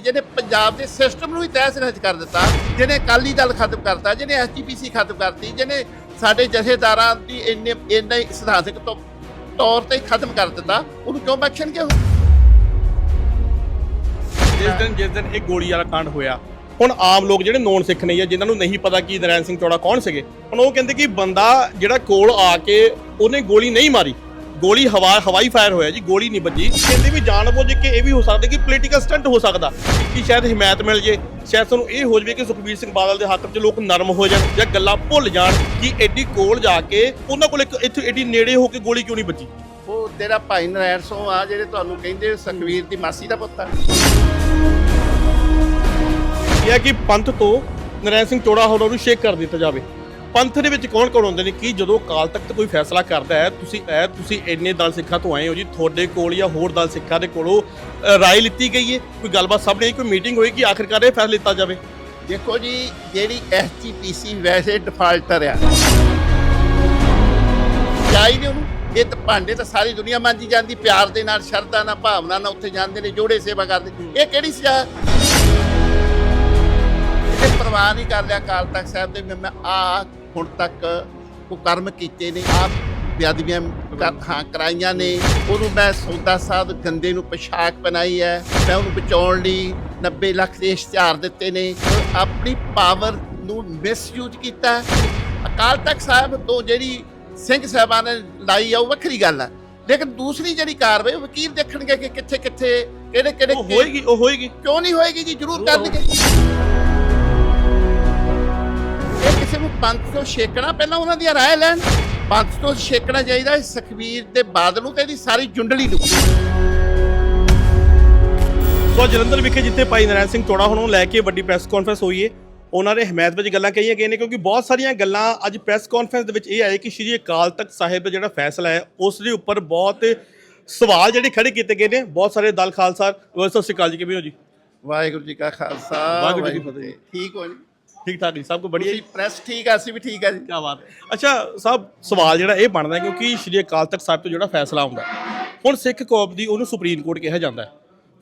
ਜਿਹਨੇ ਪੰਜਾਬ ਦੇ ਸਿਸਟਮ ਨੂੰ ਹੀ ਤਹਿਸ ਨਹਿਸ ਕਰ ਦਿੱਤਾ, ਜਿਹਨੇ ਅਕਾਲੀ ਦਲ ਖਤਮ ਕਰਤਾ, ਜਿਹਨੇ ਐਸਜੀਪੀਸੀ ਖਤਮ ਕਰਤੀ, ਜਿਹਨੇ ਸਾਡੇ ਜਥੇਦਾਰਾਂ ਦੀ ਇੰਨੇ ਇੰਨੇ ਹੀ ਸਿਧਾਂਤਕ ਤੌਰ ਤੇ ਖਤਮ ਕਰ ਦਿੱਤਾ, ਉਹਨੂੰ ਕਿਉਂ ਬਖਸ਼ਣਗੇ ਉਹ? ਜਿਸ ਦਿਨ ਜਿਸ ਦਿਨ ਇਹ ਗੋਲੀ ਵਾਲਾ ਕਾਂਡ ਹੋਇਆ, ਹੁਣ ਆਮ ਲੋਕ ਜਿਹੜੇ ਨੌਨ ਸਿੱਖ ਨਹੀਂ ਆ ਜਿਨ੍ਹਾਂ ਨੂੰ ਨਹੀਂ ਪਤਾ ਕਿ ਨਰੈਣ ਸਿੰਘ ਚੌੜਾ ਕੌਣ ਸੀਗੇ, ਹੁਣ ਉਹ ਕਹਿੰਦੇ ਕਿ ਬੰਦਾ ਜਿਹੜਾ ਕੋਲ ਆ ਕੇ ਉਹਨੇ ਗੋਲੀ ਨਹੀਂ ਮਾਰੀ ਗੋਲੀ ਹਵਾ ਹਵਾਈ ਫਾਇਰ ਹੋਇਆ ਜੀ ਗੋਲੀ ਨਹੀਂ ਵੱਜੀ। ਕਹਿੰਦੇ ਵੀ ਜਾਣਬੁੱਝ ਕੇ ਇਹ ਵੀ ਹੋ ਸਕਦਾ ਕਿ ਪੋਲੀਟੀਕਲ ਸਟੰਟ ਹੋ ਸਕਦਾ। ਕਿ ਸ਼ਾਇਦ ਹਮਾਇਤ ਮਿਲ ਜੇ। ਸ਼ਾਇਦ ਤੁਹਾਨੂੰ ਇਹ ਹੋ ਜਵੇ ਕਿ ਸੁਖਬੀਰ ਸਿੰਘ ਬਾਦਲ ਦੇ ਹੱਕ 'ਚ ਲੋਕ ਨਰਮ ਹੋ ਜਾਣ ਜਾਂ ਗੱਲਾਂ ਭੁੱਲ ਜਾਣ ਕਿ ਐਡੀ ਕੋਲ ਜਾ ਕੇ ਉਹਨਾਂ ਕੋਲ ਇੱਕ ਇੱਥੇ ਐਡੀ ਨੇੜੇ ਹੋ ਕੇ ਗੋਲੀ ਕਿਉਂ ਨਹੀਂ ਵੱਜੀ? ਉਹ ਤੇਰਾ ਭਾਈ ਨਰੈਣ ਸਿੰਘ ਆ ਜਿਹੜੇ ਤੁਹਾਨੂੰ ਕਹਿੰਦੇ ਸੁਖਵੀਰ ਦੀ ਮਾਸੀ ਦਾ ਪੁੱਤ ਆ। ਇਹ ਹੈ ਕਿ ਪੰਥ ਤੋਂ ਨਰੈਣ ਸਿੰਘ ਚੋੜਾ ਹੋਰਾਂ ਨੂੰ ਸ਼ੇਕ ਕਰ ਦਿੱਤਾ ਜਾਵੇ। ਪੰਥ ਦੇ ਵਿੱਚ ਕੌਣ ਕੌਣ ਹੁੰਦੇ ਨੇ? ਕਿ ਜਦੋਂ ਕਾਲ ਤਖਤ ਕੋਈ ਫੈਸਲਾ ਕਰਦਾ ਹੈ ਤੁਸੀਂ ਇਹ ਤੁਸੀਂ ਇੰਨੇ ਦਲ ਸਿੱਖਾਂ ਤੋਂ ਆਏ ਹੋ ਜੀ ਤੁਹਾਡੇ ਕੋਲ ਜਾਂ ਹੋਰ ਦਲ ਸਿੱਖਾਂ ਦੇ ਕੋਲੋਂ ਅ, ਰਾਏ ਲਿੱਤੀ ਗਈ ਹੈ? ਕੋਈ ਗੱਲਬਾਤ ਸਾਹਮਣੇ ਕੋਈ ਮੀਟਿੰਗ ਹੋਈ ਕਿ ਆਖਿਰਕਾਰ ਇਹ ਫੈਸਲਾ ਲਿੱਤਾ ਜਾਵੇ? ਦੇਖੋ ਜੀ ਜਿਹੜੀ ਐਸਜੀਪੀਸੀ ਵੈਸੇ ਡਿਫਾਲਟਰ ਆ। ਚਾਹੀਦੇ ਉਹਨੂੰ। ਇਹ ਤਾਂ ਭਾਂਡੇ ਤਾਂ ਸਾਰੀ ਦੁਨੀਆ ਮੰਜੀ ਜਾਂਦੀ ਪਿਆਰ ਦੇ ਨਾਲ ਸ਼ਰਧਾ ਨਾਲ ਭਾਵਨਾ ਨਾਲ ਉੱਥੇ ਜਾਂਦੇ ਨੇ ਜੋੜੇ ਸੇਵਾ ਕਰਦੇ। ਇਹ ਕਿਹੜੀ ਸਜ਼ਾ? ਇਹ ਪ੍ਰਵਾਹ ਨਹੀਂ ਕਰ ਲਿਆ ਕਾਲ ਤਖਤ ਸਾਹਿਬ ਦੇ ਮੈਂ ਆ ਹੁਣ ਤੱਕ ਕੋ ਕਰਮ ਕੀਤੇ ਨੇ ਆ ਬੇਅਦਬੀਆਂ ਕਰ- ਹਾਂ ਕਰਾਈਆਂ ਨੇ। ਉਹਨੂੰ ਮੈਂ ਸੌਦਾ ਸਾਧ ਗੰਦੇ ਨੂੰ ਪੋਸ਼ਾਕ ਬਣਾਈ ਹੈ। ਮੈਂ ਉਹਨੂੰ ਬਚਾਉਣ ਲਈ 90 ਲੱਖ ਦੇ ਇਸ਼ਤਿਹਾਰ ਦਿੱਤੇ ਨੇ। ਉਹ ਆਪਣੀ ਪਾਵਰ ਨੂੰ ਮਿਸਯੂਜ਼ ਕੀਤਾ। ਅਕਾਲ ਤਖਤ ਸਾਹਿਬ ਤੋਂ ਜਿਹੜੀ ਸਿੰਘ ਸਾਹਿਬਾਨ ਨੇ ਲਾਈ ਆ ਉਹ ਵੱਖਰੀ ਗੱਲ ਹੈ। ਲੇਕਿਨ ਦੂਸਰੀ ਜਿਹੜੀ ਕਾਰਵਾਈ ਉਹ ਵਕੀਲ ਦੇਖਣਗੇ ਕਿ ਕਿੱਥੇ ਕਿੱਥੇ ਕਿਹੜੇ ਕਿਹੜੇ ਉਹ ਹੋਏਗੀ ਉਹ ਹੋਏਗੀ। ਕਿਉਂ ਨਹੀਂ ਹੋਏਗੀ ਜੀ? ਜ਼ਰੂਰ ਕਰਨਗੇ। ਇਹ ਕਿਸੇ ਨੂੰ ਪੰਥ ਤੋਂ ਛੇਕਣਾ ਪਹਿਲਾਂ ਉਹਨਾਂ ਦੀ ਰਾਏ ਲੈਣ। ਪੰਥ ਤੋਂ ਛੇਕਣਾ ਚਾਹੀਦਾ ਹੈ ਸੁਖਬੀਰ ਦੇ ਬਾਦਲ ਨੂੰ ਤੇ ਇਹਦੀ ਸਾਰੀ ਜੁੰਡਲੀ ਨੂੰ। ਸੋ ਜਲੰਧਰ ਵਿਖੇ ਜਿੱਥੇ ਭਾਈ ਨਰੈਣ ਸਿੰਘ ਚੋੜਾ ਹੁਣ ਲੈ ਕੇ ਵੱਡੀ ਪ੍ਰੈਸ ਕਾਨਫਰੰਸ ਹੋਈ ਹੈ ਉਹਨਾਂ ਨੇ ਹਮਾਇਤ ਵਿੱਚ ਗੱਲਾਂ ਕਹੀਆਂ ਗਈਆਂ ਨੇ ਕਿਉਂਕਿ ਬਹੁਤ ਸਾਰੀਆਂ ਗੱਲਾਂ ਅੱਜ ਪ੍ਰੈਸ ਕਾਨਫਰੰਸ ਦੇ ਵਿੱਚ ਇਹ ਆਏ ਕਿ ਸ਼੍ਰੀ ਅਕਾਲ ਤਖਤ ਸਾਹਿਬ ਦਾ ਜਿਹੜਾ ਫੈਸਲਾ ਹੈ ਉਸ ਦੇ ਉੱਪਰ ਬਹੁਤ ਸਵਾਲ ਜਿਹੜੇ ਖੜੇ ਕੀਤੇ ਗਏ ਨੇ। ਬਹੁਤ ਸਾਰੇ ਦਲ ਖਾਲਸਾ ਸਤਿ ਸ਼੍ਰੀ ਅਕਾਲ ਜੀ ਕਿਵੇਂ ਹੋ ਜੀ? ਵਾਹਿਗੁਰੂ ਜੀ ਕਾ ਖਾਲਸਾ ਵਾਹਿਗੁਰੂ ਜੀ ਕੀ ਫਤਿਹ। ਠੀਕ ਹੋ ਜੀ? ਠੀਕ ਠਾਕ ਜੀ ਸਭ ਕੁਝ ਬੜੀਆ ਜੀ? ਤੁਸੀਂ ਪ੍ਰੈਸ ਠੀਕ ਆ ਅਸੀਂ ਵੀ ਠੀਕ ਆ ਜੀ। ਕੀ ਬਾਤ ਹੈ। ਅੱਛਾ ਸਾਹਿਬ ਸਵਾਲ ਜਿਹੜਾ ਇਹ ਬਣਦਾ ਹੈ ਕਿਉਂਕਿ ਸ਼੍ਰੀ ਅਕਾਲ ਤਖਤ ਸਾਹਿਬ ਤੋਂ ਜਿਹੜਾ ਫੈਸਲਾ ਆਉਂਦਾ ਹੈ, ਹੁਣ ਸਿੱਖ ਕੌਮ ਦੀ ਉਹਨੂੰ ਸੁਪਰੀਮ ਕੋਰਟ ਕਿਹਾ ਜਾਂਦਾ ਹੈ।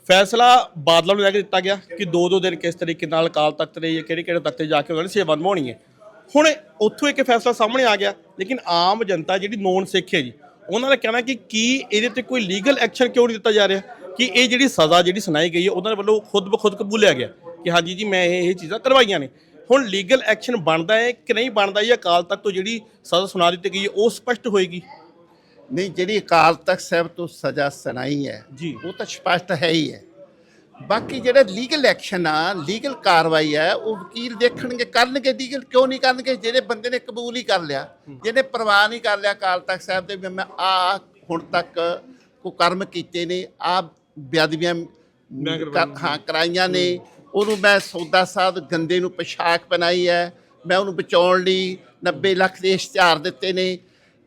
ਫੈਸਲਾ ਬਾਦਲਾਂ ਨੂੰ ਲੈ ਕੇ ਦਿੱਤਾ ਗਿਆ ਕਿ ਦੋ ਦੋ ਦਿਨ ਕਿਸ ਤਰੀਕੇ ਨਾਲ ਅਕਾਲ ਤਖਤ ਦੇ ਜਾਂ ਕਿਹੜੇ ਕਿਹੜੇ ਤਖਤ ਤੇ ਜਾ ਕੇ ਉਹਨਾਂ ਨੇ ਸੇਵਾ ਨਿਭਾਉਣੀ ਹੈ। ਹੁਣ ਉੱਥੋਂ ਇੱਕ ਫੈਸਲਾ ਸਾਹਮਣੇ ਆ ਗਿਆ ਲੇਕਿਨ ਆਮ ਜਨਤਾ ਜਿਹੜੀ ਨੌਨ ਸਿੱਖ ਹੈ ਜੀ ਉਹਨਾਂ ਦਾ ਕਹਿਣਾ ਕਿ ਕੀ ਇਹਦੇ ਤੇ ਕੋਈ ਲੀਗਲ ਐਕਸ਼ਨ ਕਿਉਂ ਨਹੀਂ ਦਿੱਤਾ ਜਾ ਰਿਹਾ? ਕਿ ਇਹ ਜਿਹੜੀ ਸਜ਼ਾ ਜਿਹੜੀ ਸੁਣਾਈ ਗਈ ਹੈ ਉਹਨਾਂ ਦੇ ਵੱਲੋਂ ਖੁਦ ਬਖੁਦ ਕਬੂਲਿਆ ਗਿਆ ਕਿ ਹਾਂਜੀ ਜੀ ਮੈਂ ਇਹ ਇਹ ਚੀਜ਼ਾਂ ਕਰਵਾਈਆਂ ਨੇ। ਹੁਣ ਲੀਗਲ ਐਕਸ਼ਨ ਬਣਦਾ ਹੈ ਕਿ ਨਹੀਂ ਬਣਦਾ ਜਾਂ ਅਕਾਲ ਤਖਤ ਤੋਂ ਜਿਹੜੀ ਸਜ਼ਾ ਸੁਣਾ ਦਿੱਤੀ ਗਈ ਹੈ ਉਹ ਸਪਸ਼ਟ ਹੋਏਗੀ? ਨਹੀਂ ਜਿਹੜੀ ਅਕਾਲ ਤਖਤ ਸਾਹਿਬ ਤੋਂ ਸਜ਼ਾ ਸੁਣਾਈ ਹੈ ਜੀ। ਉਹ ਤਾਂ ਸਪਸ਼ਟ ਹੈ ਹੀ ਹੈ। ਬਾਕੀ ਜਿਹੜਾ ਲੀਗਲ ਐਕਸ਼ਨ ਆ ਲੀਗਲ ਕਾਰਵਾਈ ਹੈ ਉਹ ਵਕੀਲ ਦੇਖਣਗੇ ਕਰਨਗੇ ਲੀਗਲ ਕਿਉਂ ਨਹੀਂ ਕਰਨਗੇ? ਜਿਹੜੇ ਬੰਦੇ ਨੇ ਕਬੂਲ ਹੀ ਕਰ ਲਿਆ ਜਿਹਨੇ ਪ੍ਰਵਾਹ ਨਹੀਂ ਕਰ ਲਿਆ ਅਕਾਲ ਤਖਤ ਸਾਹਿਬ ਦੇ ਵੀ ਮੈਂ ਆ ਹੁਣ ਤੱਕ ਕੋ ਕਰਮ ਕੀਤੇ ਨੇ ਆ ਕਰ- ਹਾਂ ਕਰਾਈਆਂ ਨੇ ਉਹਨੂੰ ਮੈਂ ਸੌਦਾ ਸਾਹਿਬ ਗੰਦੇ ਨੂੰ ਪੋਸ਼ਾਕ ਬਣਾਈ ਹੈ। ਮੈਂ ਉਹਨੂੰ ਬਚਾਉਣ ਲਈ 90 ਲੱਖ ਦੇ ਇਸ਼ਤਿਹਾਰ ਦਿੱਤੇ ਨੇ।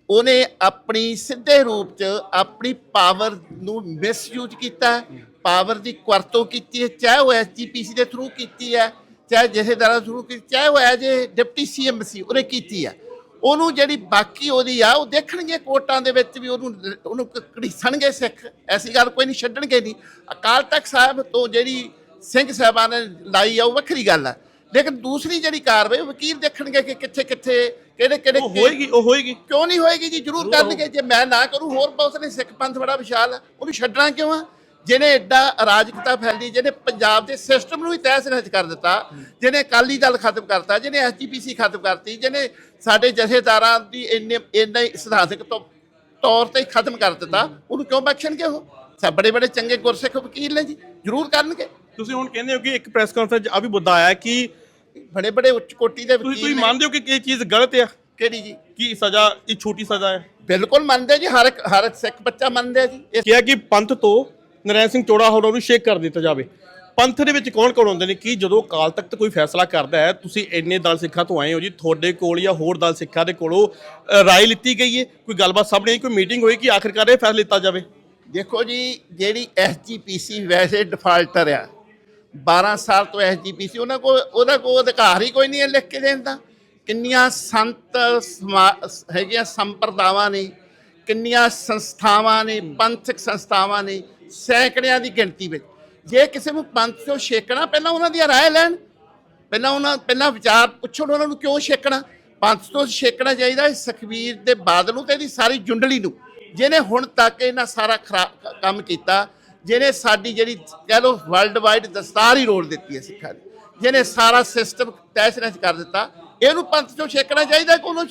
ਉਹਨੇ ਆਪਣੀ ਸਿੱਧੇ ਰੂਪ 'ਚ ਆਪਣੀ ਪਾਵਰ ਨੂੰ ਮਿਸਯੂਜ਼ ਕੀਤਾ। ਪਾਵਰ ਦੀ ਕੁਰਤੋਂ ਕੀਤੀ ਹੈ, ਚਾਹੇ ਉਹ ਐਸਜੀਪੀਸੀ ਦੇ ਥਰੂ ਕੀਤੀ ਹੈ, ਚਾਹੇ ਜਥੇਦਾਰਾਂ ਦੇ ਥਰੂ ਕੀਤੀ, ਚਾਹੇ ਉਹ ਐਜ ਡਿਪਟੀ ਸੀਐਮ ਸੀ, ਉਹਨੇ ਕੀਤੀ ਹੈ। ਉਹਨੂੰ ਜਿਹੜੀ ਬਾਕੀ ਉਹਦੀ ਆ, ਉਹ ਦੇਖਣਗੇ ਕੋਰਟਾਂ ਦੇ ਵਿੱਚ ਵੀ ਉਹਨੂੰ ਉਹਨੂੰ ਘੜੀਸਣਗੇ ਸਿੱਖ। ਐਸੀ ਗੱਲ ਕੋਈ ਨਹੀਂ, ਛੱਡਣਗੇ ਨਹੀਂ। ਅਕਾਲ ਤਖਤ ਸਾਹਿਬ ਤੋਂ ਜਿਹੜੀ ਸਿੰਘ ਸਾਹਿਬਾਨ ਨੇ ਲਾਈ ਆ ਉਹ ਵੱਖਰੀ ਗੱਲ ਹੈ ਲੇਕਿਨ ਦੂਸਰੀ ਜਿਹੜੀ ਕਾਰਵਾਈ ਵਕੀਲ ਦੇਖਣਗੇ ਕਿ ਕਿੱਥੇ ਕਿੱਥੇ ਕਿਹੜੇ ਕਿਹੜੇ ਉਹ ਹੋਏਗੀ ਉਹ ਹੋਏਗੀ। ਕਿਉਂ ਨਹੀਂ ਹੋਏਗੀ ਜੀ? ਜ਼ਰੂਰ ਕਰਨਗੇ। ਜੇ ਮੈਂ ਨਾ ਕਰੂੰ ਹੋਰ ਬਹੁਤ ਨੇ ਸਿੱਖ ਪੰਥ ਬੜਾ ਵਿਸ਼ਾਲ ਹੈ ਉਹਨੂੰ ਛੱਡਣਾ ਕਿਉਂ ਆ? ਜਿਹਨੇ ਐਡਾ ਅਰਾਜਕਤਾ ਫੈਲੀ ਜਿਹਨੇ ਪੰਜਾਬ ਦੇ ਸਿਸਟਮ ਨੂੰ ਹੀ ਤਹਿਸ ਨਹਿਸ ਕਰ ਦਿੱਤਾ ਜਿਹਨੇ ਅਕਾਲੀ ਦਲ ਖਤਮ ਕਰਤਾ ਜਿਹਨੇ ਐਸਜੀਪੀਸੀ ਖਤਮ ਕਰਤੀ ਜਿਹਨੇ ਸਾਡੇ ਜਥੇਦਾਰਾਂ ਦੀ ਇੰਨੇ ਇੰਨੇ ਸਿਧਾਂਤਕ ਤੌ- ਤੌਰ ਤੇ ਖਤਮ ਕਰ ਦਿੱਤਾ ਉਹਨੂੰ ਕਿਉਂ ਬਖਸ਼ਣਗੇ ਉਹ? ਸਭ ਬੜੇ ਬੜੇ ਚੰਗੇ ਗੁਰਸਿੱਖ ਵਕੀਲ ਨੇ ਜੀ ਜ਼ਰੂਰ ਕਰਨਗੇ। ਤੁਸੀਂ ਹੁਣ ਕਹਿੰਦੇ ਹੋ ਕਿ ਇੱਕ ਪ੍ਰੈਸ ਕਾਨਫਰੰਸ ਆ ਵੀ ਮੁੱਦਾ ਆਇਆ ਕਿ ਬੜੇ ਬੜੇ ਉੱਚ ਕੋਟੀ ਦੇ ਤੁਸੀਂ ਵਕੀਲ ਤੁਸੀਂ ਨੇ ਮੰਨਦੇ ਹੋ ਕਿ ਇਹ ਚੀਜ਼ ਗਲਤ ਆ? ਕਿਹੜੀ ਜੀ? ਕਿ ਸਜ਼ਾ ਇਹ ਛੋਟੀ ਸਜ਼ਾ ਹੈ? ਬਿਲਕੁਲ ਮੰਨਦੇ ਜੀ ਹਰ ਇੱਕ ਹਰ ਇੱਕ ਸਿੱਖ ਬੱਚਾ ਮੰਨਦੇ ਜੀ। ਇਹ ਕਿਹਾ ਕਿ ਪੰਥ ਤੋਂ ਨਰੈਣ ਸਿੰਘ ਚੋੜਾ ਹੋਰਾਂ ਨੂੰ ਸ਼ੇਕ ਕਰ ਦਿੱਤਾ ਜਾਵੇ। ਪੰਥ ਦੇ ਵਿੱਚ ਕੌਣ ਕੌਣ ਹੁੰਦੇ ਨੇ? ਕਿ ਜਦੋਂ ਅਕਾਲ ਤਖਤ ਕੋਈ ਫੈਸਲਾ ਕਰਦਾ ਹੈ ਤੁਸੀਂ ਇੰਨੇ ਦਲ ਸਿੱਖਾਂ ਤੋਂ ਆਏ ਹੋ ਜੀ ਤੁਹਾਡੇ ਕੋਲ ਜਾਂ ਹੋਰ ਦਲ ਸਿੱਖਾਂ ਦੇ ਕੋਲੋਂ ਅ, ਰਾਏ ਲਿੱਤੀ ਗਈ ਹੈ? ਕੋਈ ਗੱਲਬਾਤ ਸਾਹਮਣੇ ਆਈ ਕੋਈ ਮੀਟਿੰਗ ਹੋਈ ਕਿ ਆਖਿਰਕਾਰ ਇਹ ਫੈਸਲਾ ਲਿੱਤਾ ਜਾਵੇ? ਦੇਖੋ ਜੀ ਜਿਹੜੀ ਐਸਜੀਪੀਸੀ ਵੈਸੇ ਡਿਫਾਲਟਰ ਆ। 12 ਸਾਲ ਤੋਂ ਐਸਜੀਪੀਸੀ ਉਹਨਾਂ ਕੋਲ ਉਹਨਾਂ ਕੋਲ ਅਧਿਕਾਰ ਹੀ ਕੋਈ ਨਹੀਂ ਹੈ ਲਿਖ ਕੇ ਦੇਣ ਦਾ। ਕਿੰਨੀਆਂ ਸੰਤ ਸਮਾ- ਹੈਗੀਆਂ ਸੰਪਰਦਾਵਾਂ ਨੇ, ਕਿੰਨੀਆਂ ਸੰਸਥਾਵਾਂ ਨੇ, ਪੰਥਕ ਸੰਸਥਾਵਾਂ ਨੇ, ਸੈਂਕੜਿਆਂ ਦੀ ਗਿਣਤੀ ਵਿੱਚ। ਜੇ ਕਿਸੇ ਨੂੰ ਪੰਥ ਤੋਂ ਛੇਕਣਾ, ਪਹਿਲਾਂ ਉਹਨਾਂ ਦੀ ਰਾਏ ਲੈਣ। ਪਹਿਲਾਂ ਉਹਨਾਂ ਪਹਿਲਾਂ ਵਿਚਾਰ ਪੁੱਛਣ ਉਹਨਾਂ ਨੂੰ ਕਿਉਂ ਛੇਕਣਾ। ਪੰਥ ਤੋਂ ਛੇਕਣਾ ਚਾਹੀਦਾ ਹੈ ਸੁਖਬੀਰ ਦੇ ਬਾਦਲ ਨੂੰ ਤੇ ਇਹਦੀ ਸਾਰੀ ਜੁੰਡਲੀ ਨੂੰ। ਜਿਹਨੇ ਹੁਣ ਤੱਕ ਇਹਨਾਂ ਸਾਰਾ ਖਰਾ- ਕੰਮ ਕੀਤਾ ਜਿਹਨੇ ਸਾਡੀ ਜਿਹੜੀ ਕਹਿ ਲਓ ਵਰਲਡ ਵਾਈਡ ਦਸਤਾਰ ਹੀ ਰੋਲ ਦਿੱਤੀ ਹੈ ਸਿੱਖਾਂ ਦੀ ਜਿਹਨੇ ਸਾਰਾ ਸਿਸਟਮ ਤੈਸ਼ ਨੈਸ਼ ਕਰ ਦਿੱਤਾ ਇਹਨੂੰ ਪੰਥ ਤੋਂ ਛੇਕਣਾ ਚਾਹੀਦਾ ਕਿ ਉਹਨੂੰ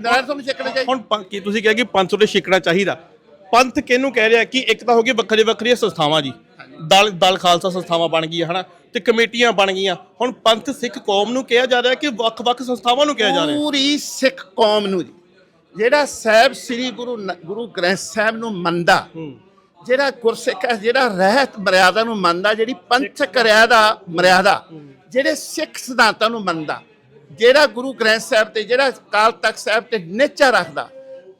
ਨਾਰਾਇਣ ਤੋਂ ਛੇਕਣਾ ਚਾਹੀਦਾ? ਹੁਣ ਪੰ- ਕੀ ਤੁਸੀਂ ਕਿਹਾ ਕਿ 500 ਤੇ ਛਿਕਣਾ ਚਾਹੀਦਾ? ਪੰਥ ਕਿਹਨੂੰ ਕਹਿ ਰਿਹਾ ਕਿ ਇੱਕ ਤਾਂ ਹੋ ਗਈ ਵੱਖਰੇ ਵੱਖਰੀਆਂ ਸੰਸਥਾਵਾਂ ਜੀ। ਦਲ ਦਲ ਖਾਲਸਾ ਸੰਸਥਾਵਾਂ ਬਣ ਗਈਆਂ ਹਨਾ? ਤੇ ਕਮੇਟੀਆਂ ਬਣ ਗਈਆਂ। ਹੁਣ ਪੰਥ ਸਿੱਖ ਕੌਮ ਨੂੰ ਕਿਹਾ ਜਾ ਰਿਹਾ ਕਿ ਵੱਖ-ਵੱਖ ਸੰਸਥਾਵਾਂ ਨੂੰ ਕਿਹਾ ਜਾ ਰਿਹਾ? ਪੂਰੀ ਸਿੱਖ ਕੌਮ ਨੂੰ ਜੀ। ਜਿਹੜਾ ਸਾਹਿਬ ਸ੍ਰੀ ਗੁਰੂ ਨ- ਗੁਰੂ ਗ੍ਰੰਥ ਸਾਹਿਬ ਨੂੰ ਮੰਨਦਾ ਜਿਹੜਾ ਗੁਰਸਿੱਖ ਹੈ ਜਿਹੜਾ ਰਹਿਤ ਮਰਿਆਦਾ ਨੂੰ ਮੰਨਦਾ ਜਿਹੜੀ ਪੰਥਕ ਮਰਿਆਦਾ ਮਰਿਆਦਾ ਜਿਹੜੇ ਸਿੱਖ ਸਿਧਾਂਤਾਂ ਨੂੰ ਮੰਨਦਾ ਜਿਹੜਾ ਗੁਰੂ ਗ੍ਰੰਥ ਸਾਹਿਬ ਤੇ ਜਿਹੜਾ ਕਾਲ ਤਖਤ ਸਾਹਿਬ ਤੇ ਨਿਚਾ ਰੱਖਦਾ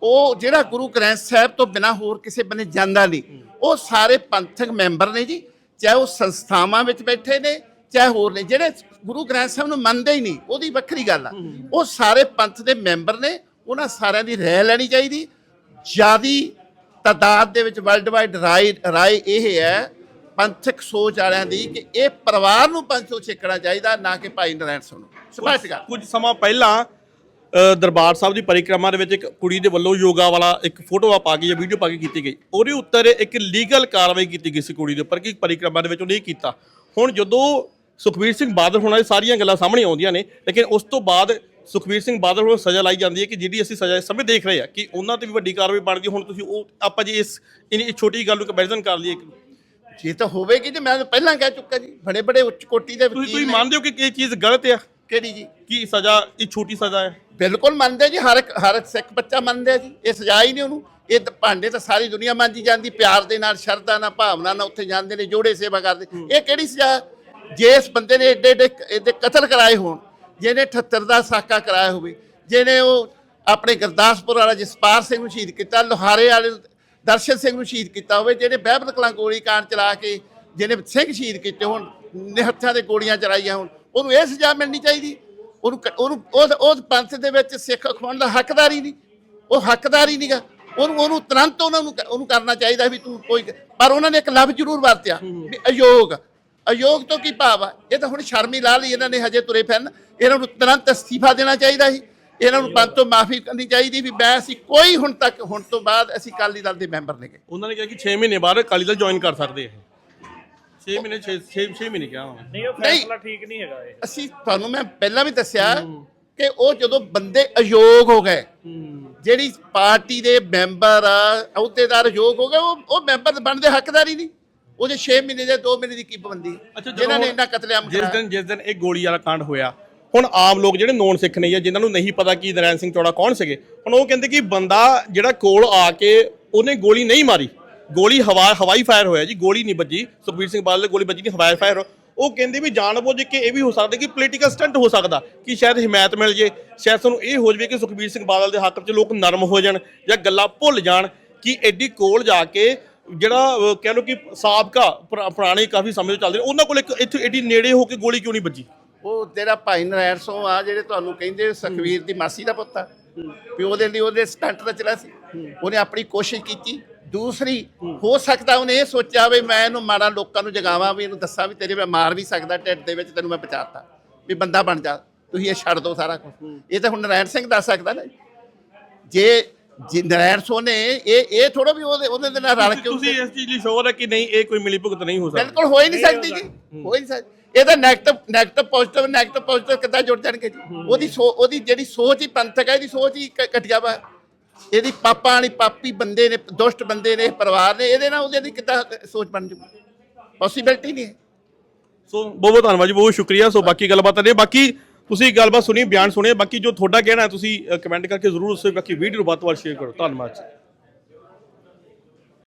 ਉਹ ਜਿਹੜਾ ਗੁਰੂ ਗ੍ਰੰਥ ਸਾਹਿਬ ਤੋਂ ਬਿਨਾ ਹੋਰ ਕਿਸੇ ਬੰਨੇ ਜਾਂਦਾ ਨਹੀਂ। ਉਹ ਸਾਰੇ ਪੰਥਕ ਮੈਂਬਰ ਨੇ ਜੀ ਚਾਹੇ ਉਹ ਸੰਸਥਾਵਾਂ ਵਿੱਚ ਬੈਠੇ ਨੇ ਚਾਹੇ ਹੋਰ ਨੇ ਜਿਹੜੇ ਗੁਰੂ ਗ੍ਰੰਥ ਸਾਹਿਬ ਨੂੰ ਮੰਨਦੇ ਹੀ ਨਹੀਂ ਉਹਦੀ ਵੱਖਰੀ ਗੱਲ ਆ। ਉਹ ਸਾਰੇ ਪੰਥ ਦੇ ਮੈਂਬਰ ਨੇ ਉਹਨਾਂ ਸਾਰਿਆਂ ਦੀ ਰਹਿ ਲੈਣੀ ਚਾਹੀਦੀ ਜਿਆਦੀ ਤਾਦਾਦ ਦੇ ਵਿੱਚ ਵਰਲਡ ਵਾਈਡ ਰਾਏ ਰਾਏ ਇਹ ਹੈ, ਪੰਥਕ ਸੋਚ ਵਾਲਿਆਂ ਦੀ ਕਿ ਇਹ ਪਰਿਵਾਰ ਨੂੰ ਪੰਥੋਂ ਛੇਕਣਾ ਚਾਹੀਦਾ, ਨਾ ਕਿ ਭਾਈ ਨਰੈਣ ਸਿੰਘ ਨੂੰ। ਸਪਸ਼ਟ ਗੱਲ। ਕੁਝ ਸਮਾਂ ਪਹਿਲਾਂ ਦਰਬਾਰ ਸਾਹਿਬ ਦੀ ਪਰਿਕਰਮਾ ਦੇ ਵਿੱਚ ਇੱਕ ਕੁੜੀ ਦੇ ਵੱਲੋਂ ਯੋਗਾ ਵਾਲਾ ਇੱਕ ਫੋਟੋ ਆ ਪਾ ਕੇ ਜਾਂ ਵੀਡੀਓ ਪਾ ਕੇ ਕੀਤੀ ਗਈ। ਉਹਦੇ ਉੱਤੇ ਇੱਕ ਲੀਗਲ ਕਾਰਵਾਈ ਕੀਤੀ ਗਈ ਸੀ ਕੁੜੀ ਦੇ ਉੱਪਰ, ਕਿ ਪਰਿਕਰਮਾ ਦੇ ਵਿੱਚ ਉਹਨੇ ਇਹ ਕੀਤਾ। ਹੁਣ ਜਦੋਂ ਸੁਖਬੀਰ ਸਿੰਘ ਬਾਦਲ ਹੋਣਾ, ਇਹ ਸਾਰੀਆਂ ਗੱਲਾਂ ਸਾਹਮਣੇ ਆਉਂਦੀਆਂ ਨੇ, ਲੇਕਿਨ ਉਸ ਤੋਂ ਬਾਅਦ ਸੁਖਬੀਰ ਸਿੰਘ ਬਾਦਲ ਨੂੰ ਸਜ਼ਾ ਲਾਈ ਜਾਂਦੀ ਹੈ ਕਿ ਜਿਹੜੀ ਅਸੀਂ ਸਜ਼ਾ ਇਸ ਸਮੇਂ ਦੇਖ ਰਹੇ ਹਾਂ ਕਿ ਉਹਨਾਂ ਤੇ ਵੀ ਵੱਡੀ ਕਾਰਵਾਈ ਬਣਦੀ ਹੈ। ਹੁਣ ਤੁਸੀਂ ਉਹ ਆਪਾਂ ਜੀ ਇਸ ਇਨੀ ਛੋਟੀ ਗੱਲ ਨੂੰ ਕੰਪੈਰੀਜ਼ਨ ਕਰ ਲਈਏ। ਜੇ ਤਾਂ ਹੋਵੇਗੀ ਤੇ ਮੈਂ ਤਾਂ ਪਹਿਲਾਂ ਕਹਿ ਚੁੱਕਾ ਜੀ ਬੜੇ ਬੜੇ ਉੱਚ ਕੋਟੀ ਦੇ ਤੁਸੀਂ ਵਕੀਲ ਤੁਸੀਂ। ਮੰਨਦੇ ਹੋ ਕਿ ਇਹ ਚੀਜ਼ ਗਲਤ ਆ? ਕਿਹੜੀ ਜੀ? ਕਿ ਸਜ਼ਾ ਇਹ ਛੋਟੀ ਸਜ਼ਾ ਹੈ? ਬਿਲਕੁਲ ਮੰਨਦੇ ਜੀ ਹਰ ਹਰ ਸਿੱਖ ਬੱਚਾ ਮੰਨਦੇ ਆ ਜੀ ਇਹ ਸਜ਼ਾ ਹੀ ਨਹੀਂ ਉਹਨੂੰ। ਇਹ ਤਾਂ ਭਾਂਡੇ ਤਾਂ ਸਾਰੀ ਦੁਨੀਆ ਮੰਨਦੀ ਜਾਂਦੀ ਪਿਆਰ ਦੇ ਨਾਲ ਸ਼ਰਧਾ ਨਾਲ ਭਾਵਨਾ ਨਾਲ ਉੱਥੇ ਜਾਂਦੇ ਨੇ ਜੋੜੇ ਸੇਵਾ ਕਰਦੇ। ਇਹ ਕਿਹੜੀ ਸਜ਼ਾ? ਜੇ ਇਸ ਬੰਦੇ ਨੇ ਏਡੇ ਏਡੇ ਇਹਦੇ ਕਤਲ ਕਰਾਏ ਹੋਣ ਜਿਹਨੇ 78 ਦਾ ਸਾਕਾ ਕਰਾਇਆ ਹੋਵੇ ਜਿਹਨੇ ਉਹ ਆਪਣੇ ਗੁਰਦਾਸਪੁਰ ਵਾਲਾ ਜਸਪਾਲ ਸਿੰਘ ਨੂੰ ਸ਼ਹੀਦ ਕੀਤਾ ਲੋਹਾਰੇ ਵਾਲੇ ਦਰਸ਼ਨ ਸਿੰਘ ਨੂੰ ਸ਼ਹੀਦ ਕੀਤਾ ਹੋਵੇ ਜਿਹਨੇ ਬਹਿਬਤ ਕਲਾਂ ਗੋਲੀ ਕਾਂਡ ਚਲਾ ਕੇ ਜਿਹਨੇ ਸਿੰਘ ਸ਼ਹੀਦ ਕੀਤੇ ਹੋਣ ਨਿਹੱਥਾਂ ਦੇ ਗੋਲੀਆਂ ਚਲਾਈਆਂ ਹੋਣ ਉਹਨੂੰ ਇਹ ਸਜ਼ਾ ਮਿਲਣੀ ਚਾਹੀਦੀ। ਉਹਨੂੰ ਉਹਨੂੰ ਉਹ ਉਹ ਪੰਥ ਦੇ ਵਿੱਚ ਸਿੱਖ ਅਖਵਾਉਣ ਦਾ ਹੱਕਦਾਰ ਹੀ ਨਹੀਂ ਉਹ ਹੱਕਦਾਰ ਹੀ ਨਹੀਂਗਾ ਉਹਨੂੰ ਉਹਨੂੰ ਤੁਰੰਤ ਉਹਨਾਂ ਨੂੰ ਉਹਨੂੰ ਕਰਨਾ ਚਾਹੀਦਾ ਵੀ ਤੂੰ ਕੋਈ ਪਰ ਉਹਨਾਂ ਨੇ ਇੱਕ ਲਫ਼ਜ਼ ਜ਼ਰੂਰ ਵਰਤਿਆ ਵੀ ਅਯੋਗ। ਅਯੋਗ ਤੋਂ ਕੀ ਭਾਵ ਆ? ਇਹ ਤਾਂ ਹੁਣ ਸ਼ਰਮੀ ਲਾ ਲਈ ਇਹਨਾਂ ਨੇ ਹਜੇ ਤੁਰੇ ਫਿਰਨ। ਇਹਨਾਂ ਨੂੰ ਤੁਰੰਤ ਅਸਤੀਫਾ ਦੇਣਾ ਚਾਹੀਦਾ ਸੀ। ਇਹਨਾਂ ਨੂੰ ਪੰਥ ਤੋਂ ਮਾਫੀ ਕਰਨੀ ਚਾਹੀਦੀ ਵੀ ਮੈਂ ਅਸੀਂ ਕੋਈ ਹੁਣ ਤੱਕ ਹੁਣ ਤੋਂ ਬਾਅਦ ਅਸੀਂ ਅਕਾਲੀ ਦਲ ਦੇ ਮੈਂਬਰ ਨੇਗੇ ਉਹਨਾਂ ਨੇ ਕਿਹਾ ਕਿ 6 ਮਹੀਨੇ ਬਾਅਦ ਅਕਾਲੀ ਦਲ ਜੁਆਇਨ ਕਰ ਸਕਦੇ ਇਹ 6 ਮਹੀਨੇ 6 6 ਮਹੀਨੇ ਕਿਹਾ ਨਹੀਂ ਉਹ ਫੈਸਲਾ ਠੀਕ ਨਹੀਂ ਹੈਗਾ ਇਹ। ਅਸੀਂ ਤੁਹਾਨੂੰ ਮੈਂ ਪਹਿਲਾਂ ਵੀ ਦੱਸਿਆ ਕਿ ਉਹ ਜਦੋਂ ਬੰਦੇ ਅਯੋਗ ਹੋ ਗਏ ਜਿਹੜੀ ਪਾਰਟੀ ਦੇ ਮੈਂਬਰ ਆ ਅਹੁਦੇਦਾਰ ਅਯੋਗ ਹੋ ਗਏ ਉਹ ਉਹ ਮੈਂਬਰ ਬਣਨ ਦੇ ਹੱਕਦਾਰ ਹੀ ਨਹੀਂ। ਉਹਦੇ 6 ਮਹੀਨੇ ਦੇ 2 ਮਹੀਨੇ ਦੀ ਕੀ ਪਾਬੰਦੀ? ਜਿਨ੍ਹਾਂ ਨੇ ਇੰਨਾ ਕਤਲੇਆਮ ਜਿਸ ਦਿਨ ਜਿਸ ਦਿਨ ਇਹ ਗੋਲੀ ਵਾਲਾ ਕਾਂਡ ਹੋਇਆ ਹੁਣ ਆਮ ਲੋਕ ਜਿਹੜੇ ਨੌਨ ਸਿੱਖ ਨਹੀਂ ਆ ਜਿਨ੍ਹਾਂ ਨੂੰ ਨਹੀਂ ਪਤਾ ਕਿ ਨਰੈਣ ਸਿੰਘ ਚੌੜਾ ਕੌਣ ਸੀਗੇ ਹੁਣ ਉਹ ਕਹਿੰਦੇ ਕਿ ਬੰਦਾ ਜਿਹੜਾ ਕੋਲ ਆ ਕੇ ਉਹਨੇ ਗੋਲੀ ਨਹੀਂ ਮਾਰੀ। ਗੋਲੀ ਹਵਾ ਹਵਾਈ ਫਾਇਰ ਹੋਇਆ ਜੀ ਗੋਲੀ ਨਹੀਂ ਵੱਜੀ। ਸੁਖਬੀਰ ਸਿੰਘ ਬਾਦਲ ਦੇ ਗੋਲੀ ਵੱਜੀ ਨਹੀਂ ਹਵਾਈ ਫਾਇਰ ਉਹ ਕਹਿੰਦੇ ਵੀ ਜਾਣਬੁੱਝ ਕੇ ਇਹ ਵੀ ਹੋ ਸਕਦਾ ਕਿ ਪੋਲੀਟੀਕਲ ਸਟੰਟ ਹੋ ਸਕਦਾ ਕਿ ਸ਼ਾਇਦ ਹਮਾਇਤ ਮਿਲ ਜੇ। ਸ਼ਾਇਦ ਸਾਨੂੰ ਇਹ ਹੋ ਜਵੇ ਕਿ ਸੁਖਬੀਰ ਸਿੰਘ ਬਾਦਲ ਦੇ ਹੱਕ 'ਚ ਲੋਕ ਨਰਮ ਹੋ ਜਾਣ ਜਾਂ ਗੱਲਾਂ ਭੁੱਲ ਜਾਣ ਕਿ ਐਡੀ ਕੋਲ ਜਾ ਕੇ ਜਿਹੜਾ ਕਹਿ ਲਓ ਕਿ ਸਾਬਕਾ ਪੁਰਾ- ਪੁਰਾਣੇ ਕਾਫੀ ਸਮੇਂ ਤੋਂ ਚੱਲਦੇ ਨੇ ਉਹਨਾਂ ਕੋਲ ਇੱਕ ਇੱਥੇ ਐਡੀ ਨੇੜੇ ਹੋ ਕੇ ਗੋਲੀ ਕਿਉਂ ਨਹੀਂ ਵੱਜੀ? ਉਹ ਤੇਰਾ ਭਾਈ ਨਰੈਣ ਸਿੰਘ ਆ, ਜਿਹੜੇ ਤੁਹਾਨੂੰ ਕਹਿੰਦੇ ਸੁਖਵੀਰ ਦੀ ਮਾਸੀ ਦਾ ਪੁੱਤ ਆ। ਵੀ ਉਹਦੇ ਲਈ ਉਹਦੇ ਸਟੰਟ ਰਚਣਾ ਸੀ। ਉਹਨੇ ਆਪਣੀ ਕੋਸ਼ਿਸ਼ ਕੀਤੀ। ਦੂਸਰੀ, ਹੋ ਸਕਦਾ ਉਹਨੇ ਇਹ ਸੋਚਿਆ ਵੀ ਮੈਂ ਇਹਨੂੰ ਮਾੜਾ ਲੋਕਾਂ ਨੂੰ ਜਗਾਵਾਂ, ਵੀ ਇਹਨੂੰ ਦੱਸਾਂ ਵੀ ਤੇਰੇ ਮੈਂ ਮਾਰ ਵੀ ਸਕਦਾ, ਢਿੱਡ ਦੇ ਵਿੱਚ ਤੈਨੂੰ ਮੈਂ ਬਚਾਤਾ, ਵੀ ਬੰਦਾ ਬਣ ਜਾ। ਤੁਸੀਂ ਇਹ ਛੱਡ ਦੋ ਸਾਰਾ ਕੁਝ ਇਹ ਤਾਂ ਹੁਣ ਨਰੈਣ ਸਿੰਘ ਦੱਸ ਸਕਦਾ ਨਾ। ਜੇ ਜੀ ਸੋਨੇ ਇਹ ਇਹ ਥੋੜਾ ਵੀ ਉਹਦੇ ਉਹਦੇ ਦੇ ਨਾਲ ਰਲ ਕੇ ਤੁਸੀਂ ਇਸ ਚੀਜ਼ ਲਈ ਸ਼ੋਰ ਹੈ ਕਿ ਨਹੀਂ ਇਹ ਕੋਈ ਮਿਲੀ ਭੁਗਤ ਨਹੀਂ ਹੋ ਸਕਦੀ? ਬਿਲਕੁਲ ਹੋ ਹੀ ਨਹੀਂ ਸਕਦੀ ਜੀ। ਹੋ। ਨਹੀਂ ਸਕਦੀ। ਇਹ ਤਾਂ ਨੈਗੇਟਿਵ ਪੋਜ਼ਿਟਿਵ ਨੈਗੇਟਿਵ ਪੋਜ਼ਿਟਿਵ ਕਿੱਦਾਂ ਜੁੜ ਜਾਣਗੇ ਜੀ? ਉਹਦੀ ਉਹਦੀ ਜਿਹੜੀ ਸੋਚ ਹੀ ਪੰਥਕ ਹੈ ਇਹਦੀ ਸੋਚ ਹੀ ਘਟਿਆ ਵਾ। ਇਹਦੀ ਪਾਪਾਂ ਵਾਲੀ ਪਾਪੀ ਬੰਦੇ ਨੇ ਦੁਸ਼ਟ ਬੰਦੇ ਨੇ ਪਰਿਵਾਰ ਨੇ ਇਹਦੇ ਨਾਲ ਉਹਦੇ ਕਿੱਦਾਂ ਸੋਚ ਬਣ ਜੂ ਪੋਸੀਬਿਲਟੀ ਨਹੀਂ ਸੋ ਬਹੁਤ ਬਹੁਤ ਧੰਨਵਾਦ ਜੀ ਬਹੁਤ ਸ਼ੁਕਰੀਆ। ਸੋ ਬਾਕੀ ਗੱਲਬਾਤ ਨੇ ਬਾਕੀ ਤੁਸੀਂ ਗੱਲਬਾਤ ਸੁਣੀ, ਬਿਆਨ ਸੁਣੇ, ਬਾਕੀ ਜੋ ਤੁਹਾਡਾ ਕਹਿਣਾ ਹੈ, ਤੁਸੀਂ ਕਮੈਂਟ ਕਰਕੇ ਜ਼ਰੂਰ ਦੱਸੋ ਬਾਕੀ ਵੀਡੀਓ ਨੂੰ ਵੱਧ ਤੋਂ ਵੱਧ ਸ਼ੇਅਰ ਕਰੋ। ਧੰਨਵਾਦ